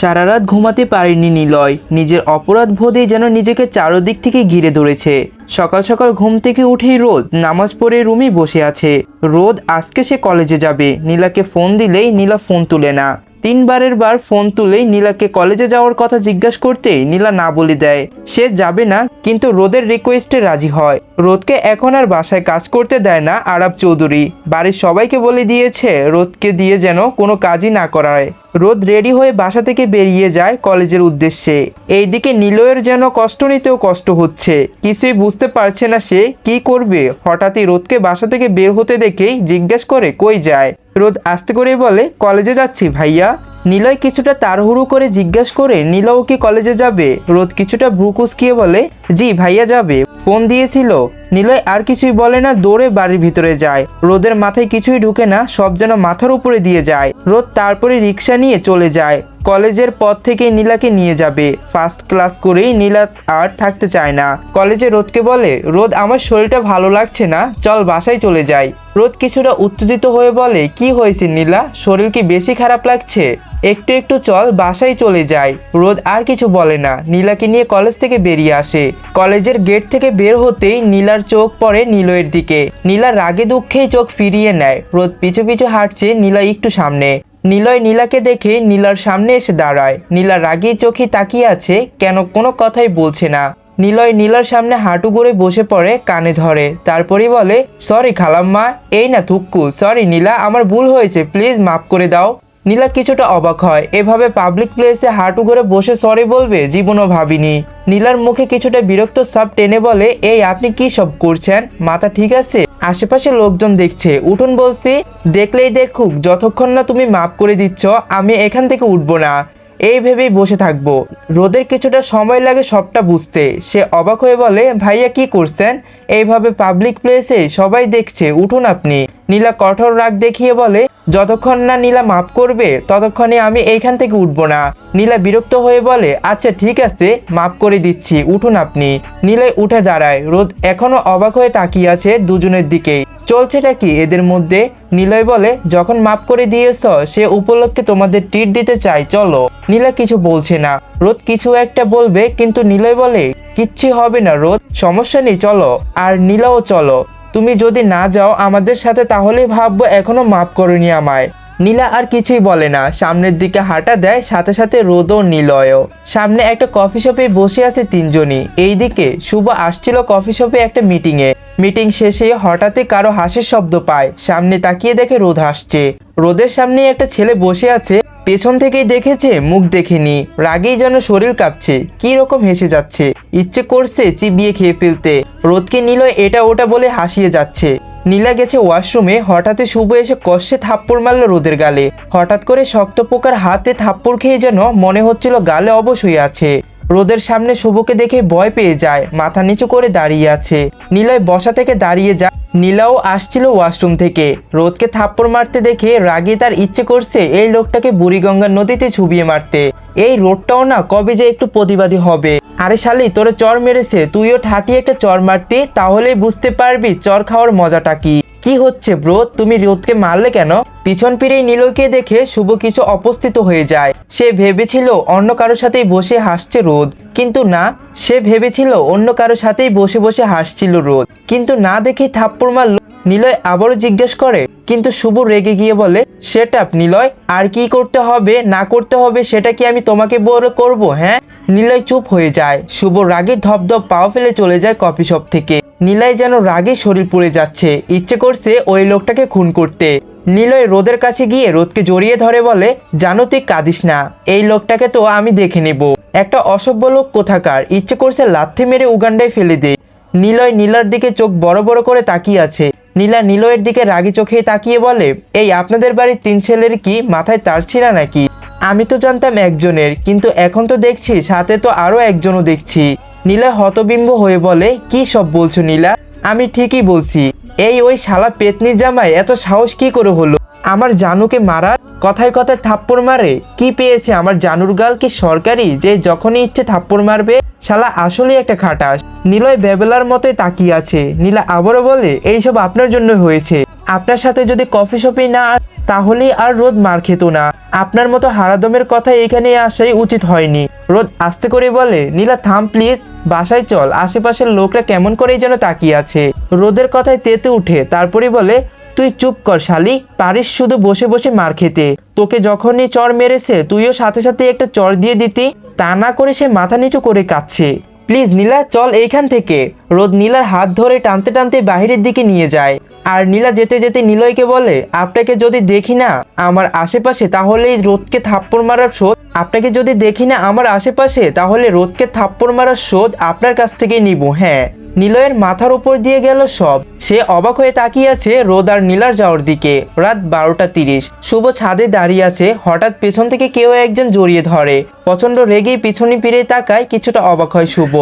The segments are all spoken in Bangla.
সারা রাত ঘুমাতে পারেনি নিলয়। নিজের অপরাধ বোধে যেন নিজেকে চারদিক থেকে ঘিরে ধরেছে। সকাল সকাল ঘুম থেকে উঠেই রোদ নামাজ পড়ে রুমে বসে আছে। রোদ, আজকে সে কলেজে যাবে। নীলাকে ফোন দিলেই নীলা ফোন তুলে না। তিনবারের বার ফোন তুলেই নীলাকে কলেজে যাওয়ার কথা জিজ্ঞাসা করতেই নীলা না বলে দেয়। সে যাবে না, কিন্তু রোদের রিকোয়েস্টে রাজি হয়। রোদকে এখন আর বাসায় কাজ করতে দেয় না আরব চৌধুরী। বাড়ির সবাইকে বলে দিয়েছে, রোদকে দিয়ে যেন কোনো কাজই না করায়। রোদ রেডি হয়ে বাসা থেকে বেরিয়ে যায় কলেজের উদ্দেশ্যে। এইদিকে নিলয়ের যেন কষ্ট নিতেও কষ্ট হচ্ছে। কিছুই বুঝতে পারছে না সে কি করবে। হঠাৎই রোদকে বাসা থেকে বের হতে দেখেই জিজ্ঞেস করে, কই যায়? রোদ আস্তে করে বলে, কলেজে যাচ্ছি ভাইয়া। নিলয় কিছুটা তাড়াহুড়ো করে জিজ্ঞাসা করে, নীলাও কি কলেজে যাবে? রোদ কিছুটা ভ্রুকুসকিয়ে বলে, জি, ভাইয়া যাবে। ফোন দিয়েছিল। নিলয় আর কিছুই বলে না, দৌড়ে বাড়ির ভিতরে যায়। রোদের মাথায় কিছুই ঢুকে না, সব যেন মাথার উপরে দিয়ে যায়। রোদ তারপরে রিক্সা নিয়ে চলে যায়। কলেজের পথ থেকে নীলাকে নিয়ে যাবে। ফার্স্ট ক্লাস করেই নীলা আর থাকতে চায় না। কলেজে রোদকে বলে, রোদ, আমার শরীরটা ভালো লাগছে না, চল বাসায় চলে যাই। রোদ কিছুটা উত্তেজিত হয়ে বলে, কি হয়েছে নীলা? শরীর কি বেশি খারাপ লাগছে? একটু একটু চল বাসায় চলে যায় রোদ আর কিছু বলে না। নীলাকে নিয়ে কলেজ থেকে বেরিয়ে আসে। কলেজের গেট থেকে বের হতেই নীলার চোখ পড়ে নীলয়ের দিকে। নীলা রাগে দুঃখেই চোখ ফিরিয়ে নেয়। রোদ পিছু পিছু হাঁটছে নীলা একটু সামনে। নিলয় নীলাকে দেখে নীলার সামনে এসে দাঁড়ায়। নীলা রাগী চোখে তাকিয়ে আছে, কেন কোনো কথাই বলছে না। নিলয় নীলার সামনে হাঁটু করে বসে পড়ে, কানে ধরে। তারপরে বলে, সরি খালাম্মা, এই না থুক্কু সরি নীলা, আমার ভুল হয়েছে। প্লিজ মাফ করে দাও। নীলা কিছুটা অবাক হয়। এভাবে পাবলিক প্লেসে হাঁটু করে বসে সরি বলবে, জীবনও ভাবিনি। নীলার মুখে কিছুটা বিরক্ত সাপ টেনে বলে, এই, আপনি কি সব করছেন? মাথা ঠিক আছে? আশেপাশে লোকজন দেখছে। উঠুন বলছি, দেখলেই দেখুক, যতক্ষণ না তুমি মাফ করে দিচ্ছ, আমি এখান থেকে উঠবো না। এই ভেবেই বসে থাকব। রোদের কিছুটা সময় লাগে সবটা বুঝতে। সে অবাক হয়ে বলে, ভাইয়া, কি করছেন? এইভাবে পাবলিক প্লেসে সবাই দেখছে, উঠুন আপনি। নীলা কঠোর রাগ দেখিয়ে বলে, যতক্ষণ না নীলা মাফ করবে, ততক্ষণে আমি এইখান থেকে উঠবো না। নীলা বিরক্ত হয়ে বলে আচ্ছা ঠিক আছে, মাফ করে দিচ্ছি, উঠুন আপনি। নীলাই উঠে দাঁড়ায়। রোদ এখনও অবাক হয়ে তাকিয়ে আছে দুজনের দিকেই চলছেটা কি এদের মধ্যে? নিলয় বলে, যখন মাফ করে দিয়েছ, সে উপলক্ষে তোমাদের টিট দিতে চাই চলো। নীলা কিছু বলছে না। রোদ কিছু একটা বলবে, কিন্তু নিলয় বলে, কিচ্ছু হবে না রোদ, সমস্যা নেই, চলো। আর নীলাও, চলো। তুমি যদি না যাও আমাদের সাথে, তাহলে ভাববো এখনও মাফ করনি আমায়। নীলা আর কিছুই বলে না। সামনের দিকে হাঁটা দেয়, সাথে সাথে রোদ ও নিলয়ও। সামনে একটা কফি শপে বসে আছে তিনজনই। এইদিকে শুভ আসছিল কফি শপে একটা মিটিংয়ে মিটিং শেষে হঠাৎই কারও হাসির শব্দ পায়। সামনে তাকিয়ে দেখে রোদ হাসছে রোদের সামনে একটা ছেলে বসে আছে। পেছন থেকেই দেখেছে, মুখ দেখেনি। রাগেই যেন শরীর কাঁপছে। কি রকম হেসে যাচ্ছে। ইচ্ছে করছে চিবিয়ে খেয়ে ফেলতে। রোদকে নিল এটা ওটা বলে হাসিয়ে যাচ্ছে। নীলা গেছে ওয়াশরুমে হঠাৎই শুভ এসে কষে থাপ্পড় মারল রোদের গালে। হঠাৎ করে শক্ত পোকার হাতে থাপ্পড় খেয়ে যেন মনে হচ্ছিল গালে অবশ্যই আছে। রোদের সামনে শুভকে দেখে ভয় পেয়ে যায়, মাথা নিচু করে দাঁড়িয়ে আছে। নীলয় বসা থেকে দাঁড়িয়ে যায়, নীলাও আসছিল ওয়াশরুম থেকে। রোদকে থাপ্পড় মারতে দেখে রাগে তার ইচ্ছে করছে এই লোকটাকে বুড়িগঙ্গা নদীতে ছুবিয়ে মারতে। এই রোডটাও না কবে যে একটু প্রতিবাদী হবে। আরে শালি, তোরে চর মেরেছে। তুইও ঠাটি একটা চর মারতি, তাহলেই বুঝতে পারবি চর খাওয়ার মজাটা কি। কি হচ্ছে ব্রো? তুমি রোদকে মারলে কেন? পিছন ফিরেই নীলকে দেখে শুভ কিছু অপস্থিত হয়ে যায়। সে ভেবেছিল অন্য কারোর সাথেই বসে হাসছে রোদ। কিন্তু না, সে ভেবেছিল অন্য কারোর সাথেই বসে বসে হাসছিল রোদ। কিন্তু না দেখে থাপ্পড় মারল নিলয় আবারও জিজ্ঞেস করে, কিন্তু শুভ রেগে গিয়ে বলে, সেট আপ নিলয়, আর কি করতে হবে, না করতে হবে, সেটা কি আমি তোমাকে বড় করব হ্যাঁ? নিলয় চুপ হয়ে যায়। শুভ রাগে ধপধপ পাও ফেলে চলে যায় কফি শপ থেকে। নিলয় যেন রাগে শরীর পুড়ে যাচ্ছে। ইচ্ছে করছে ওই লোকটাকে খুন করতে। নিলয় রোদের কাছে গিয়ে রোদকে জড়িয়ে ধরে বলে, জানো তুই কাঁদিস না, এই লোকটাকে তো আমি দেখে নেব। একটা অসভ্য লোক কোথাকার, ইচ্ছে করছে লাথি মেরে উগান্ডায় ফেলে দে। নিলয় নীলার দিকে চোখ বড় বড় করে তাকিয়ে আছে। নীলা নীলয়ের দিকে রাগি চোখে তাকিয়ে বলে, এই আপনাদের বাড়ির তিন ছেলের কি মাথায় তার ছিল নাকি? আমি তো জানতাম একজনের, কিন্তু এখন তো দেখছি, সাথে তো আরও একজনও দেখছি। নীলা হতবিম্ব হয়ে বলে, কি সব বলছো নীলা? আমি ঠিকই বলছি। এই ওই শালা পেতনি জামাই, এত সাহস কি করে হলো? আমার জানুকে মারার কথায় কথায় থাপ্পড় মারে। কি পেয়েছে আমার জানুর গাল কি সরকারি? যে যখনই ইচ্ছে থাপ্পড় মারবে, শালা আসলে একটা খাটাস। নীলয় বেবেলার মতোই তাকিয়ে আছে। নীলা আবারও বলে এইসব আপনার জন্য হয়েছে। আপনার সাথে যদি কফি শপে না তাহলে আর রোদ মার খেত না। আপনার মতো হারাদমের কথা এখানে আসাই উচিত হয়নি। রোদ আস্তে করে বলে, নীলা, থাম প্লিজ। বাসায় চল। আশেপাশের লোকরা কেমন করেই যেন তাকিয়ে আছে। রোদের কথায় তেতে উঠে। তারপরে বলে তুই চুপ কর, শালি। পারিস শুধু বসে বসে মার খেতে। তোকে যখনই চর মেরেছে, তুইও সাথে সাথে একটা চর দিয়ে দিতি। তা না করে সে মাথা নিচু করে কাচ্ছে প্লিজ, নীলা, চল এইখান থেকে। রোদ নীলার হাত ধরে টানতে টানতে বাহিরের দিকে নিয়ে যায়। আর নীলা যেতে যেতে নিলয়কে বলে, আপনাকে যদি দেখি না আমার আশেপাশে তাহলে রোদকে থাপ্পড় মারার শোধ। আপনাকে যদি দেখি না আমার আশেপাশে, তাহলে রোদকে থাপ্পড় মারার শোধ আপনার কাছ থেকে নিব। হ্যাঁ। নিলয়ের মাথার উপর দিয়ে গেল সব। সে অবাক হয়ে তাকিয়ে আছে রোদ আর নীলার যাওয়ার দিকে। রাত বারোটা তিরিশ। শুভ ছাদে দাঁড়িয়ে আছে। হঠাৎ পেছন থেকে কেউ একজন জড়িয়ে ধরে। প্রচণ্ড রেগে পিছনে ফিরে তাকায় কিছুটা অবাক হয় শুভ।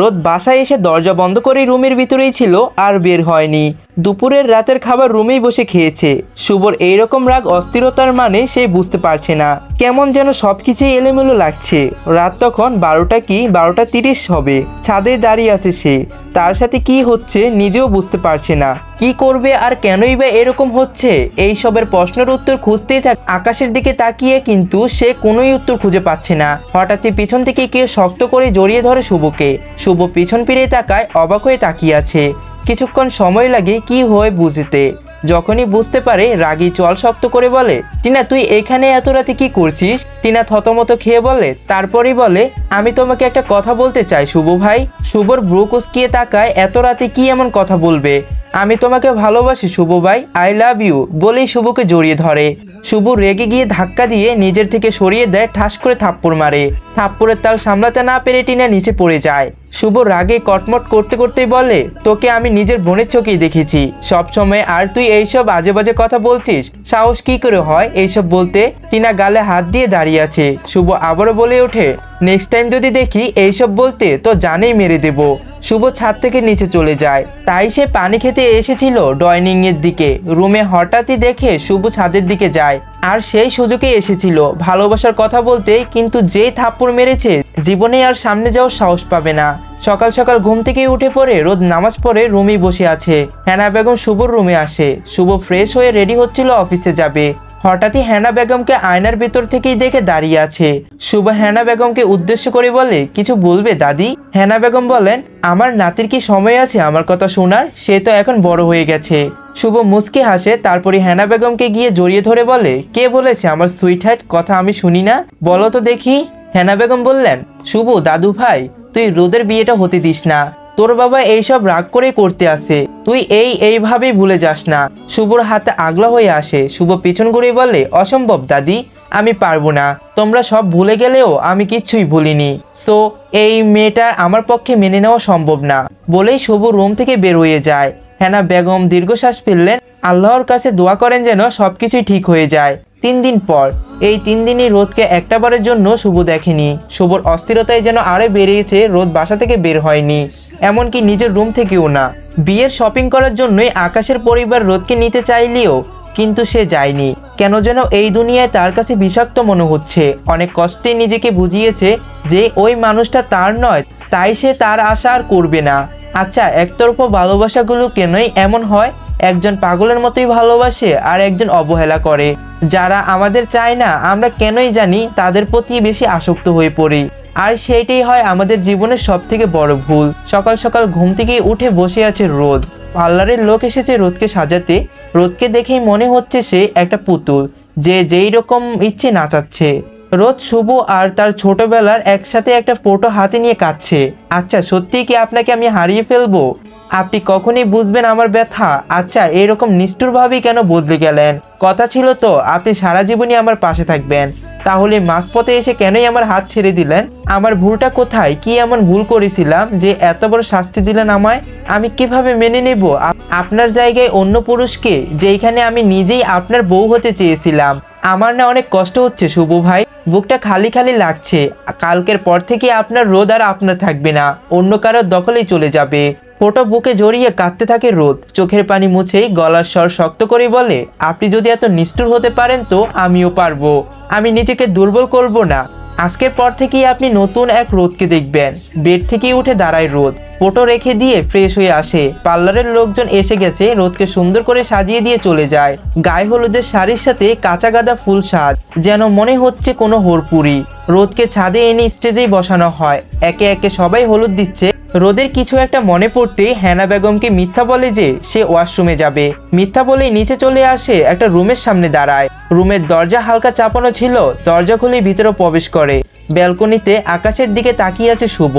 রোদ বাসায় এসে দরজা বন্ধ করে রুমের ভিতরেই ছিল আর বের হয়নি। দুপুরের রাতের খাবার রুমেই বসে খেয়েছে। শুভর এইরকম রাগ অস্থিরতার মানে সে বুঝতে পারছে না। কেমন যেন সবকিছুই এলোমেলো লাগছে। রাত তখন বারোটা কি বারোটা তিরিশ হবে। ছাদে দাঁড়িয়ে আছে সে। তার সাথে কি হচ্ছে নিজেও বুঝতে পারছে না। কি করবে আর কেনই বা এরকম হচ্ছে? এই সবের প্রশ্নের উত্তর খুঁজতেই থাক আকাশের দিকে তাকিয়ে কিন্তু সে কোনোই উত্তর খুঁজে পাচ্ছে না। হঠাৎই পিছন থেকে কেউ শক্ত করে জড়িয়ে ধরে শুভকে। শুভ পিছন ফিরে তাকায় অবাক হয়ে তাকিয়ে আছে। কিছুক্ষণ সময় লাগে কি হয় বুঝতে। যখনই বুঝতে পারে, রাগী চল শক্ত করে বলে, টিনা, তুই এখানে এত রাতে কি করছিস? টিনা থতমত খেয়ে বলে, তারপরেই বলে, আমি তোমাকে একটা কথা বলতে চাই শুভ ভাই। শুভর ব্রু কুচকিয়ে তাকায়, এত রাতে কি এমন কথা বলবে? আমি তোমাকে ভালোবাসি শুভ ভাই আই লাভ ইউ বলেই শুভকে জড়িয়ে ধরে। শুভ রেগে গিয়ে ধাক্কা দিয়ে নিজের থেকে সরিয়ে দেয়, ঠাস করে থাপ্পড় মারে। থাপ্পড়ের তাল সামলাতে না পেরে টিনা নিচে পড়ে যায়। শুভ রাগে কটমট করতে করতেই বলে, তোকে আমি নিজের বোনের চোখেই দেখেছি। সব সময় আর তুই এইসব আজে বাজে কথা বলছিস? সাহস কি করে হয় এইসব বলতে? টিনা গালে হাত দিয়ে দাঁড়িয়ে আছে। শুভ আবারও বলে ওঠে নেক্সট টাইম যদি দেখি এইসব বলতে, তো জানেই মেরে দেব। শুভ ছাদ থেকে নিচে চলে যায়। তাই সে পানি খেতে এসেছিল ডাইনিং এর দিকে। রুমে হঠাৎই দেখে শুভ ছাদের দিকে যায়। আর সেই সুযোগে এসেছিল। ভালোবাসার কথা বলতে কিন্তু যেই থাপ্পড় মেরেছে, জীবনে আর সামনে যাওয়ার সাহস পাবে না। সকাল সকাল ঘুম থেকে উঠে পড়ে রোদ নামাজ পড়ে রুমি বসে আছে। হ্যানা বেগম শুভর রুমে আসে। শুভ ফ্রেশ হয়ে রেডি হচ্ছিল অফিসে যাবে। হঠাৎই হ্যানা বেগমকে আয়নার ভেতর থেকেই দেখে দাঁড়িয়ে আছে। শুভ হ্যানা বেগমকে উদ্দেশ্য করে বলে, কিছু বলবে দাদি? হ্যানা বেগম বলেন, আমার নাতির কি সময় আছে আমার কথা শোনার? সে তো এখন বড় হয়ে গেছে। শুভ মুচকি হাসে তারপরে হ্যানা বেগমকে গিয়ে জড়িয়ে ধরে বলে, কে বলেছে আমার সুইট কথা আমি শুনি না। বলো তো দেখি। হ্যানা বেগম বললেন, শুভ দাদু ভাই তুই রোদের বিয়েটা হতে দিস না। তোর বাবা এইসব রাগ করে করতে আসে। তুই এই এইভাবেই ভুলে যাস না। শুভর হাতে আগলা হয়ে আসে। শুভ পিছন ঘুরে বলে, অসম্ভব, দাদি, আমি পারব না। তোমরা সব ভুলে গেলেও আমি কিচ্ছুই ভুলিনি। সো এই মেয়েটা আমার পক্ষে মেনে নেওয়া সম্ভব না। বলেই শুভ রুম থেকে বের হয়ে যায়। হেনা বেগম দীর্ঘশ্বাস ফেললেন। আল্লাহর কাছে দোয়া করেন যেন সবকিছুই ঠিক হয়ে যায়। তিন দিন পর এই তিন দিনই রোদকে একটাবারের জন্য শুভ দেখেনি। শুভর অস্থিরতায় যেন আরে বেড়েছে রোদ বাসা থেকে বের হয়নি। এমনকি নিজের রুম থেকেও না। বিয়ের শপিং করার জন্যই আকাশের পরিবার রোদকে নিতে চাইলেও কিন্তু সে যায়নি। কেন যেন এই দুনিয়ায় তার কাছে বিষাক্ত মনে হচ্ছে। অনেক কষ্টে নিজেকে বুঝিয়েছে যে ওই মানুষটা তার নয়, তাই সে তার আশা আর করবে না। আচ্ছা একতরফা ভালোবাসাগুলো কেনই এমন হয়? একজন পাগলের মতোই ভালোবাসে আর একজন অবহেলা করে। যারা আমাদের চায় না, আমরা কেনই জানি তাদের প্রতি বেশি আসক্ত হয়ে পড়ি। আর সেইটাই হয় আমাদের জীবনের সব থেকে বড় ভুল। সকাল সকাল ঘুম থেকে উঠে বসে আছে রোদ। পার্লারের লোক এসেছে রোদকে সাজাতে। রোদকে দেখেই মনে হচ্ছে সে একটা পুতুল, যে যেই রকম ইচ্ছে নাচাচ্ছে। রোদ শুভ আর তার ছোটবেলার একসাথে একটা ফটো হাতে নিয়ে কাঁদছে। আচ্ছা সত্যিই কি আপনাকে আমি হারিয়ে ফেলব? আপনি কখনই বুঝবেন আমার ব্যথা। আচ্ছা এরকম নিষ্ঠুরভাবেই কেন বদলে গেলেন? কথা ছিল তো, আপনি সারা জীবনই আমার পাশে থাকবেন। তাহলে মাঝপথে এসে কেনই আমার হাত ছেড়ে দিলেন? আমার ভুলটা কোথায়? কি এমন ভুল করেছিলাম যে এত বড় শাস্তি দিলেন আমায়? আমি কীভাবে মেনে নেব? আপনার জায়গায় অন্য পুরুষকে, যেইখানে আমি নিজেই আপনার বউ হতে চেয়েছিলাম। আমার না অনেক কষ্ট হচ্ছে, শুভ ভাই। বুকটা খালি খালি লাগছে। কালকের পর থেকে আপনার রোদ আর আপনার থাকবে না। অন্য কারোর দখলেই চলে যাবে। ফোটো বুকে জড়িয়ে কাঁদতে থাকে রোদ। চোখের পানি মুছেই গলার স্বর শক্ত করে বলে, আপনি যদি এত নিষ্ঠুর হতে পারেন তো আমিও পারব। আমি নিজেকে দুর্বল করব না। আজকের পর থেকেই আপনি নতুন এক রোদকে দেখবেন। বেড থেকেই উঠে দাঁড়ায় রোদ। ফটো রেখে দিয়ে ফ্রেশ হয়ে আসে। পার্লারের লোকজন এসে গেছে, রোদকে সুন্দর করে সাজিয়ে দিয়ে চলে যায়। গায়ে হলুদের শাড়ির সাথে কাঁচা গাদা ফুল সাজ, যেন মনে হচ্ছে কোনো হোরপুরি। রোদকে ছাদে এনে স্টেজেই বসানো হয়। একে একে সবাই হলুদ দিচ্ছে। রোদের কিছু একটা মনে পড়তে হ্যানা বেগমকে মিথ্যা বলে যে সে ওয়াশরুমে যাবে। মিথ্যা বলেই নিচে চলে আসে একটা রুমের সামনে দাঁড়ায়। রুমের দরজা হালকা চাপানো ছিল, দরজা খুলে ভিতরে প্রবেশ করে। ব্যালকনিতে আকাশের দিকে তাকিয়ে আছে শুভ।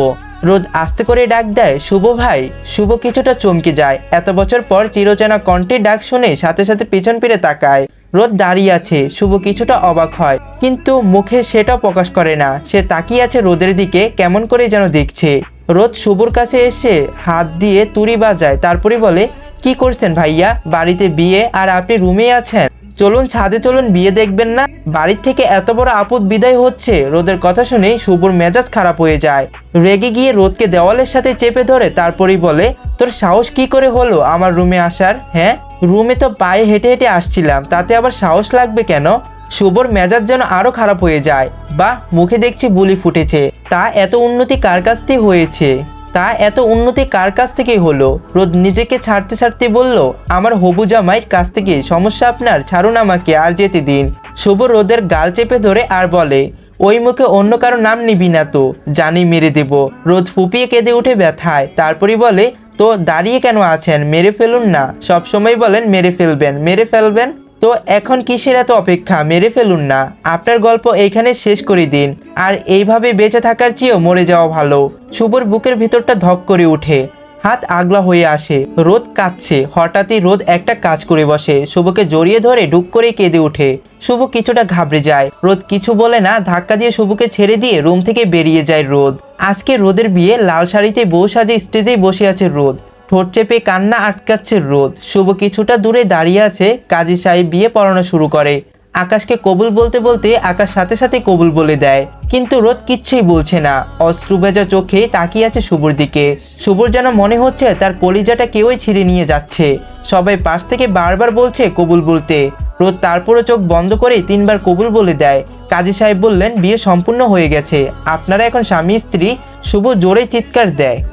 রোদ আস্তে করে ডাক দেয়, শুভ ভাই, শুভ কিছুটা চমকে যায়। এত বছর পর চিরচেনা কণ্ঠে ডাক শুনে সাথে সাথে পেছন ফিরে তাকায়। রোদ দাঁড়িয়ে আছে, শুভ কিছুটা অবাক হয়, কিন্তু মুখে সেটা প্রকাশ করে না। সে তাকিয়ে আছে রোদের দিকে, কেমন করে যেন দেখছে। রোদ শুভর কাছে এসে হাত দিয়ে তুড়ি বাজায়, তারপরে বলে, কি করছেন ভাইয়া? বাড়িতে বিয়ে, আর আপনি রুমে আছেন? চলুন ছাদে চলুন, বিয়ে দেখবেন না। বাড়ির থেকে এত বড় আপদ বিদায় হচ্ছে। রোদের কথা শুনে শুভর মেজাজ খারাপ হয়ে যায়। রেগে গিয়ে রোদকে দেওয়ালের সাথে চেপে ধরে, তারপরেই বলে, তোর সাহস কি করে হলো আমার রুমে আসার হ্যাঁ? রুমে তো পায়ে হেঁটে হেঁটে আসছিলাম, তাতে আবার সাহস লাগবে কেন? শুভর মেজাজ যেন আরও খারাপ হয়ে যায়। বা মুখে দেখছি বুলি ফুটেছে। তা এত উন্নতি কার কাছ থেকে হয়েছে? তা এত উন্নতি কার কাছ থেকে হলো? রোদ নিজেকে ছাড়তে ছাড়তে বলল, আমার হবু জামাইয়ের কাছ থেকে সমস্যা আপনার, ছাড়ুন আমাকে আর যেতে দিন। শুভ রোদের গাল চেপে ধরে আর বলে, ওই মুখে অন্য কারও নাম নিবি না তো, জানি মেরে দেব। রোদ ফুপিয়ে কেঁদে উঠে ব্যথায়, তারপরই বলে, তো দাঁড়িয়ে কেন আছেন? মেরে ফেলুন না। সবসময় বলেন, মেরে ফেলবেন মেরে ফেলবেন। তো এখন কিসের এত অপেক্ষা? মেরে ফেলুন না। আপনার গল্প এইখানে শেষ করে দিন। আর এইভাবে বেঁচে থাকার চেয়েও মরে যাওয়া ভালো। শুভর বুকের ভিতরটা ধক করে ওঠে। হাত আগলা হয়ে আসে। রোদ কাঁদছে হঠাৎই রোদ একটা কাজ করে বসে। শুভকে জড়িয়ে ধরে ডুব করে কেঁদে ওঠে। শুভ কিছুটা ঘাবড়ে যায়। রোদ কিছু বলে না। ধাক্কা দিয়ে শুভকে ছেড়ে দিয়ে রুম থেকে বেরিয়ে যায় রোদ। আজকে রোদের বিয়ে লাল শাড়িতে বউ সাজে স্টেজেই বসে আছে রোদ। ঠোঁট চেপে কান্না আটকাচ্ছে রোদ। শুভ কিছুটা দূরে দাঁড়িয়ে আছে, কাজী সাহেব বিয়ে পড়ানো শুরু করে। আকাশকে কবুল বলতে বলতে আকাশ সাথে সাথে কবুল বলে দেয়। কিন্তু রোদ কিচ্ছুই বলছে না। অশ্রু ভেজা চোখে তাকিয়ে আছে শুভর দিকে। শুভর যেন মনে হচ্ছে তার কলিজাটা কেউই ছিঁড়ে নিয়ে যাচ্ছে। সবাই পাশ থেকে বারবার বলছে কবুল বলতে। রোদ তারপরও চোখ বন্ধ করে তিনবার কবুল বলে দেয়। কাজী সাহেব বললেন, বিয়ে সম্পূর্ণ হয়ে গেছে। আপনারা এখন স্বামী, স্ত্রী? শুভ জোরে চিৎকার দেয়।